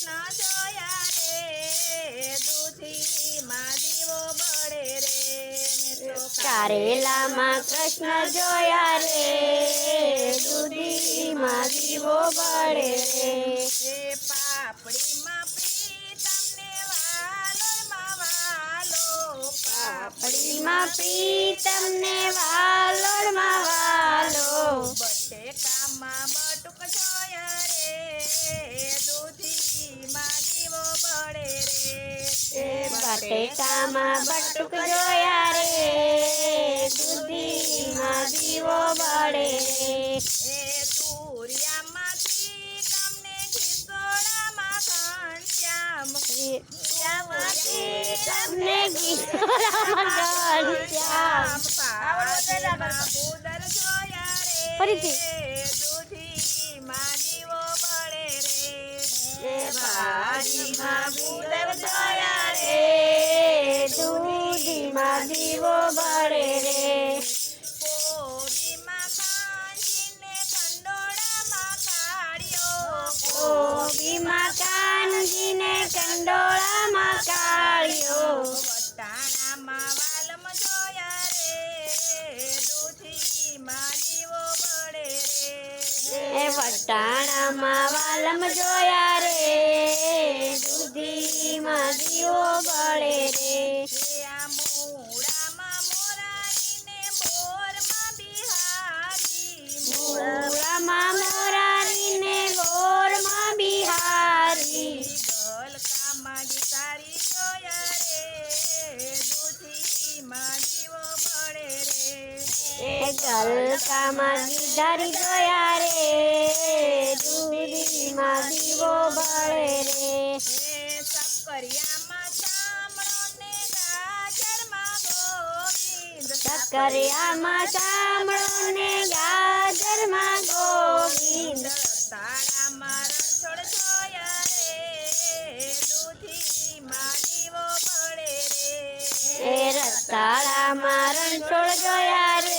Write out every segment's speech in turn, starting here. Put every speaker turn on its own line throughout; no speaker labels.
કૃષ્ણ જોયા રે દૂધીમાં દીવો બળે રે મેં
કારેલામાં કૃષ્ણ જોયા રે દૂધીમાં દીવો બળે રે.
પાપડીમાં
પાપડીમાં પ્રીતમને વાલોડમાં વાલો
બટેકામાં બટુક જોયા રે
એ બટેકામાં બટુક જોયા રે દૂધીમાં દીવો બળે.
તુરિયામાંથી તમને
તુરિયામાંથી તમને
જોયા રે.
ફરીથી.
દૂધીમાં દીવો બળે રે. કોબીમાં કાંજીને કંડોળામાં કાઢ્યો.
કોબીમાં કાનજીને કંડોળામાં કાળ્યો
વટાણામાં વાલમ જોયા રે. દૂધીમાં દીવો બળે રે.
વટાણામાં વાલમ જોયા રે. દૂધીમાં દીવો બળે
ગલકામાં
ગીધારી જોયા રે દૂધીમાં દીવો બળે રે. સકરિયામાં ચામડો ને ગાજરમાં ગોવિંદ
તારામાં રસોડ જોયા રે દૂધીમાં દીવો બળે રે.
રતાળામાં રણછોડ જોયા રે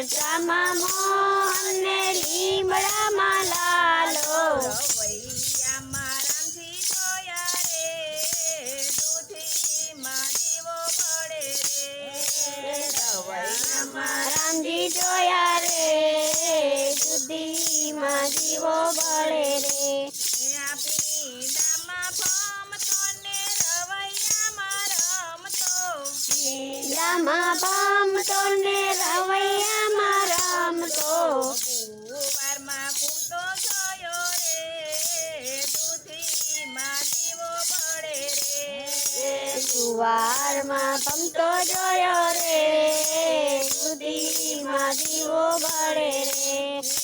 મરચામાં
મોહન ને લીમડામાં લાલો
રવૈયામાં રામજી જોયા રે દૂધીમાં દીવો બળે રે.
રવૈયામાં રામજી જોયા રે દૂધીમાં દીવો બળે રે
આ પીંડામાં ભમતો ને
લીલામાં પામતો ને રવૈયામાં રમતો
કુંવારમાં કૂટો થયો રે દૂધીમાં દીવો બળે રે.
જુવારમાં પમતો જોયો રે દૂધીમાં દીવો બળે રે.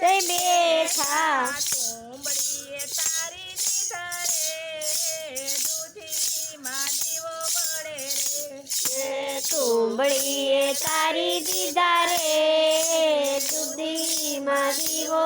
તે બેઠા
તુંબડીએ તારી દીધા રે દૂધીમાં દીવો બળે રે.
તુંબડીએ તારી દીધા રે દૂધીમાં દીવો